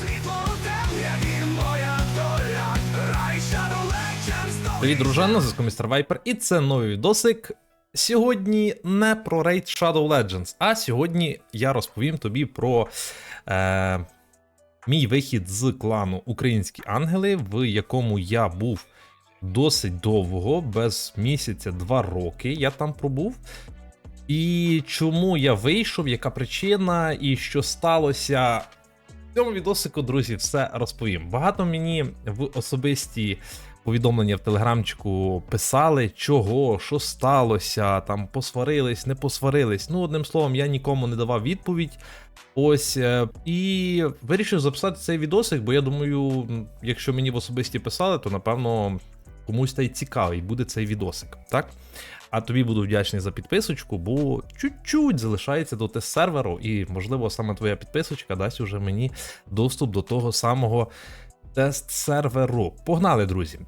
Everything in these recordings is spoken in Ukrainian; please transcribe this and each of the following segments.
Світло у темряві моя доля, рай Legends Привіт, дружина, з містер Вайпер, і це новий відосик. Сьогодні не про рейд Shadow Legends, а сьогодні я розповім тобі про е, мій вихід з клану Українські Ангели, в якому я був досить довго, без місяця, два роки я там пробув. І чому я вийшов, яка причина, і що сталося. В цьому відосику, друзі, все розповім. Багато мені в особисті повідомлення в телеграмчику писали, чого, що сталося, там посварились, не посварились. Ну, одним словом, я нікому не давав відповідь. Ось е, і вирішив записати цей відосик, бо я думаю, якщо мені в особисті писали, то напевно комусь та й цікавий буде цей відосик, так? А тобі буду вдячний за підписочку, бо чуть-чуть залишається до тест серверу, і можливо саме твоя підписочка дасть уже мені доступ до того самого тест серверу. Погнали, друзі!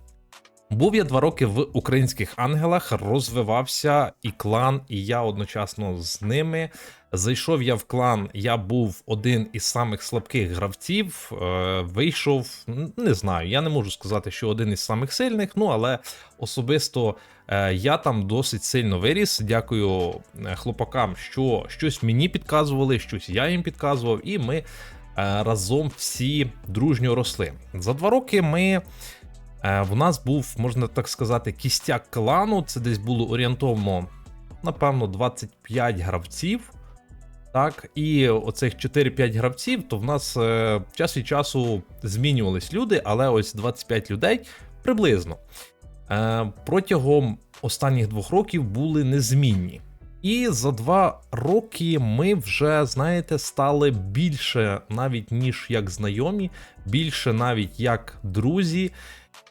Був я два роки в українських ангелах, розвивався і клан, і я одночасно з ними. Зайшов я в клан, я був один із самих слабких гравців. Е, вийшов, не знаю, я не можу сказати, що один із самих сильних, ну але особисто е, я там досить сильно виріс. Дякую е, хлопакам, що щось мені підказували, щось я їм підказував, і ми разом всі дружньо росли. За два роки ми. Е, В нас був, можна так сказати, кістяк клану. Це десь було орієнтовно, напевно, 25 гравців. Так, і оцих 4-5 гравців, то в нас е, час від часу змінювались люди, але ось 25 людей приблизно. Е, протягом останніх двох років були незмінні. І за два роки ми вже, знаєте, стали більше навіть ніж як знайомі, більше навіть як друзі.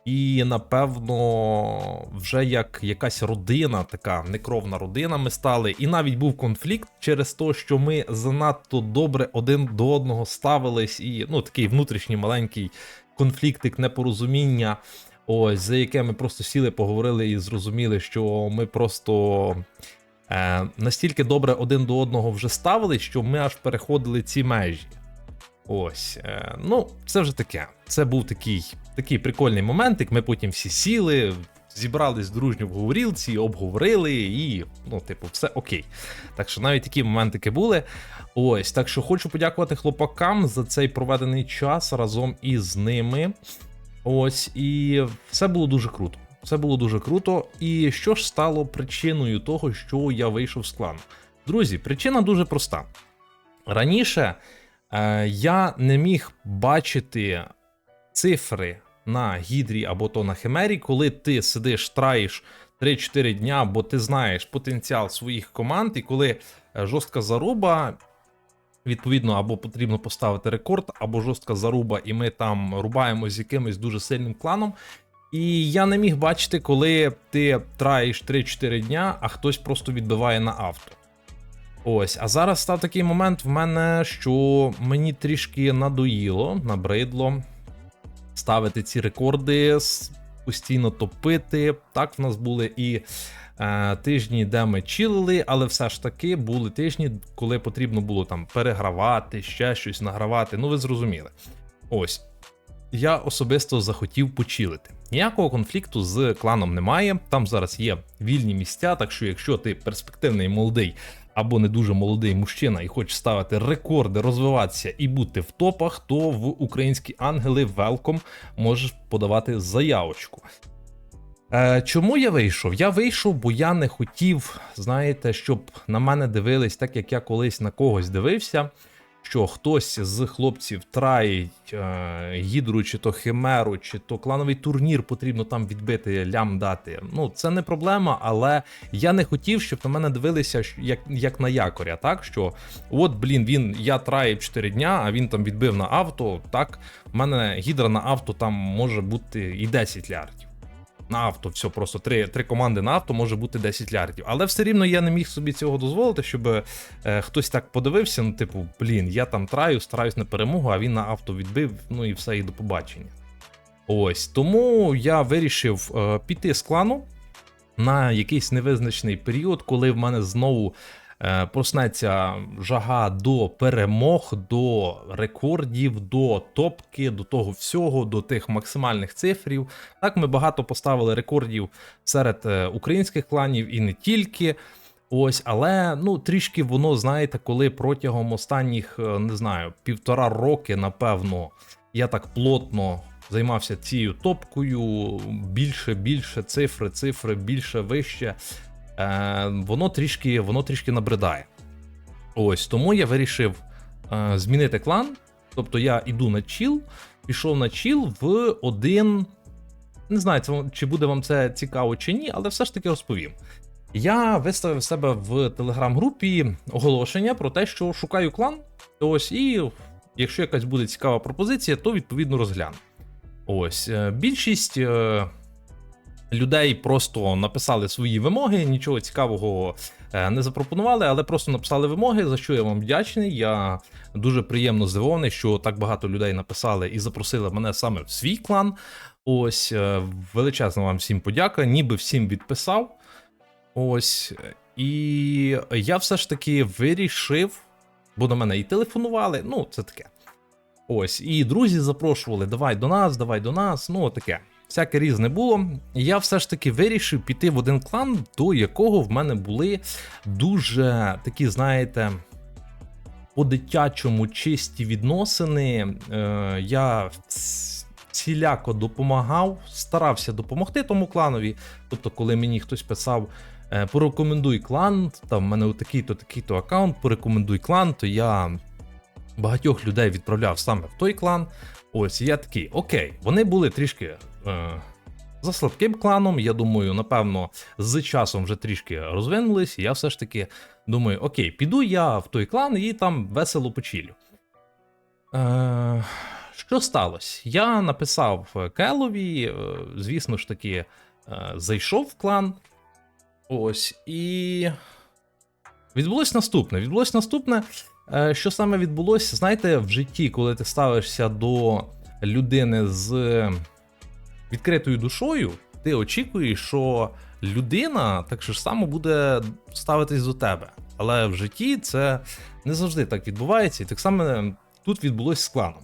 І напевно, вже як якась родина, така некровна родина, ми стали. І навіть був конфлікт через те, що ми занадто добре один до одного ставились, і ну такий внутрішній маленький конфліктик, непорозуміння. Ось за яке ми просто сіли, поговорили і зрозуміли, що ми просто е, настільки добре один до одного вже ставились, що ми аж переходили ці межі. Ось, е, ну, це вже таке. Це був такий, такий прикольний моментик. Ми потім всі сіли, зібрались дружньо в говорілці, обговорили, і, ну, типу, все окей. Так що навіть такі моментики були. Ось, так що хочу подякувати хлопакам за цей проведений час разом із ними. Ось, і все було дуже круто. Все було дуже круто. І що ж стало причиною того, що я вийшов з клану? Друзі, причина дуже проста. Раніше е, я не міг бачити цифри на гідрі або то на химері, коли ти сидиш, траєш 3-4 дня, бо ти знаєш потенціал своїх команд, і коли е, жорстка заруба. Відповідно, або потрібно поставити рекорд, або жорстка заруба, і ми там рубаємо з якимось дуже сильним кланом. І я не міг бачити, коли ти траєш 3-4 дня, а хтось просто відбиває на авто. Ось, а зараз став такий момент в мене, що мені трішки надоїло, набридло ставити ці рекорди, постійно топити. Так, в нас були і е, тижні, де ми чилили, але все ж таки були тижні, коли потрібно було там перегравати, ще щось награвати. Ну, ви зрозуміли. Ось. Я особисто захотів почилити. Ніякого конфлікту з кланом немає. Там зараз є вільні місця, так що якщо ти перспективний молодий або не дуже молодий мужчина і хоче ставити рекорди, розвиватися і бути в топах, то в українські ангели велком можеш подавати заявочку. Е, чому я вийшов? Я вийшов, бо я не хотів, знаєте, щоб на мене дивились, так як я колись на когось дивився, що хтось з хлопців траїть е, гідру, чи то химеру, чи то клановий турнір потрібно там відбити, лям дати. Ну, це не проблема, але я не хотів, щоб на мене дивилися як, як на якоря, так що от, блін, він я траїв 4 дня, а він там відбив на авто. Так, в мене гідра на авто там може бути і 10 лярдів. На авто, все, просто три, три команди на авто може бути 10 лярдів. Але все рівно я не міг собі цього дозволити, щоб е, хтось так подивився, ну, типу, блін, я там траю, стараюсь на перемогу, а він на авто відбив, ну і все, і до побачення. Ось тому я вирішив е, піти з клану на якийсь невизначений період, коли в мене знову проснеться жага до перемог, до рекордів, до топки, до того всього, до тих максимальних цифрів. Так, ми багато поставили рекордів серед е, українських кланів і не тільки. Ось, але ну трішки воно, знаєте, коли протягом останніх, е, не знаю, півтора роки, напевно, я так плотно займався цією топкою, більше, більше цифри, цифри, більше, вище. Е, воно трішки, воно трішки набридає. Ось тому я вирішив е, змінити клан. Тобто я іду на чіл, пішов на чіл в один. Не знаю, чи буде вам це цікаво чи ні, але все ж таки розповім. Я виставив себе в телеграм-групі оголошення про те, що шукаю клан. Ось, і якщо якась буде цікава пропозиція, то відповідно розгляну. Ось, е, більшість е, людей просто написали свої вимоги, нічого цікавого е, не запропонували, але просто написали вимоги, за що я вам вдячний. Я дуже приємно здивований, що так багато людей написали і запросили мене саме в свій клан. Ось, е, величезна вам всім подяка, ніби всім відписав. Ось. І я все ж таки вирішив, бо до мене і телефонували, ну, це таке. Ось, і друзі запрошували, давай до нас, давай до нас, ну, таке. Всяке різне було. Я все ж таки вирішив піти в один клан, до якого в мене були дуже такі, знаєте, по-дитячому чисті відносини. Е, я ціляко допомагав, старався допомогти тому кланові. Тобто, коли мені хтось писав, е, порекомендуй клан, там в мене такий-то, такий-то аккаунт, порекомендуй клан, то я багатьох людей відправляв саме в той клан. Ось, я такий, окей, вони були трішки. Е, за слабким кланом, я думаю, напевно, з часом вже трішки розвинулись, я все ж таки думаю, окей, піду я в той клан і там весело почілю. Е, що сталося? Я написав Келові, е, звісно ж таки, е, зайшов в клан. Ось, і відбулось наступне. Відбулось наступне. Що саме відбулося? Знаєте, в житті, коли ти ставишся до людини з відкритою душою, ти очікуєш, що людина так ж само буде ставитись до тебе. Але в житті це не завжди так відбувається. І так само тут відбулося з кланом.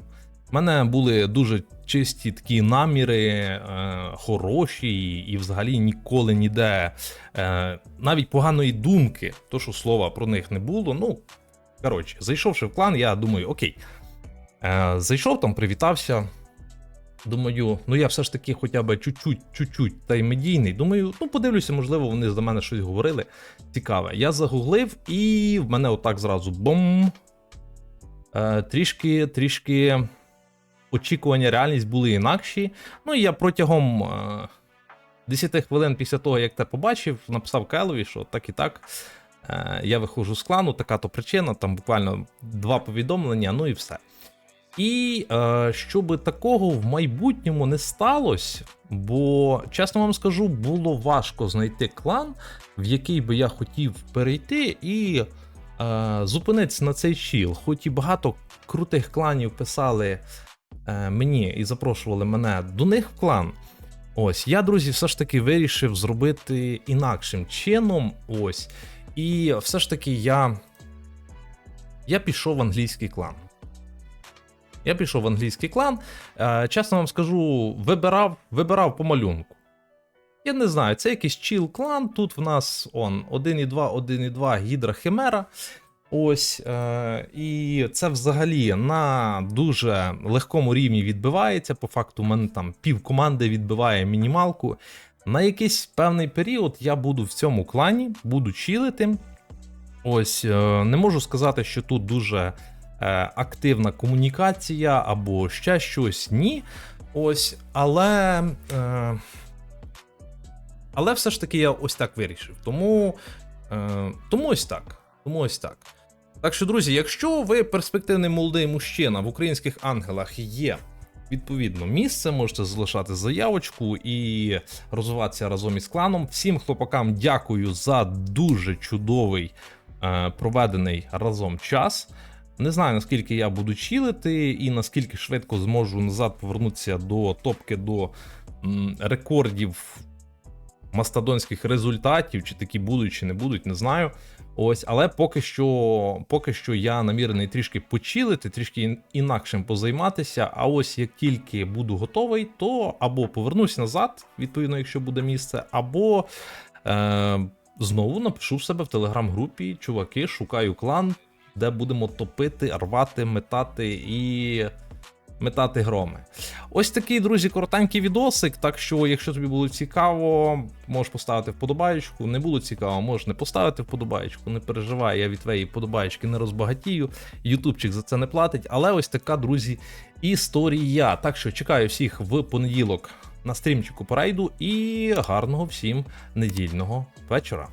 У мене були дуже чисті такі наміри, е, хороші, і взагалі ніколи ніде е, навіть поганої думки, то що слова про них не було. Ну, коротше, зайшовши в клан, я думаю, окей. Е, зайшов там, привітався. Думаю, ну я все ж таки хоча б чуть-чуть, чуть-чуть та й медійний. Думаю, ну подивлюся, можливо, вони за мене щось говорили. Цікаве. Я загуглив, і в мене отак зразу бом. Е, трішки, трішки очікування, реальність були інакші. Ну і я протягом е, 10 хвилин після того, як те побачив, написав Келові, що так і так. Е, я виходжу з клану, така то причина, там буквально два повідомлення, ну і все. І е, щоб такого в майбутньому не сталося, бо, чесно вам скажу, було важко знайти клан, в який би я хотів перейти і е, зупинитися на цей чіл. Хоч і багато крутих кланів писали е, мені і запрошували мене до них в клан. Ось, я, друзі, все ж таки вирішив зробити інакшим чином. Ось. І все ж таки я, я пішов в англійський клан. Я пішов в англійський клан. Е, чесно вам скажу, вибирав, вибирав по малюнку. Я не знаю, це якийсь чіл клан. Тут в нас он 1.2, 1.2 Гідра Химера. Ось. Е, і це взагалі на дуже легкому рівні відбивається. По факту, у мене там пів команди відбиває мінімалку. На якийсь певний період я буду в цьому клані, буду чилити. Ось, е, не можу сказати, що тут дуже активна комунікація або ще щось, ні. Ось, але. Е, але все ж таки я ось так вирішив. Тому, е, тому ось так. Тому ось так. Так що, друзі, якщо ви перспективний молодий мужчина в українських ангелах є відповідно місце, можете залишати заявочку і розвиватися разом із кланом. Всім хлопакам дякую за дуже чудовий е, проведений разом час. Не знаю, наскільки я буду чилити і наскільки швидко зможу назад повернутися до топки до рекордів мастодонських результатів, чи такі будуть, чи не будуть, не знаю. Ось, але поки що, поки що я намірений трішки почилити, трішки ін- інакшим позайматися. А ось як тільки буду готовий, то або повернусь назад, відповідно, якщо буде місце, або е, знову напишу в себе в телеграм-групі, чуваки, шукаю клан, де будемо топити, рвати, метати і метати громи. Ось такий, друзі, коротенький відосик. Так що, якщо тобі було цікаво, можеш поставити вподобаєчку. Не було цікаво, можеш не поставити вподобаєчку. Не переживай, я від твоєї вподобаєчки не розбагатію. Ютубчик за це не платить. Але ось така, друзі, історія. Так що чекаю всіх в понеділок на стрімчику по рейду і гарного всім недільного вечора.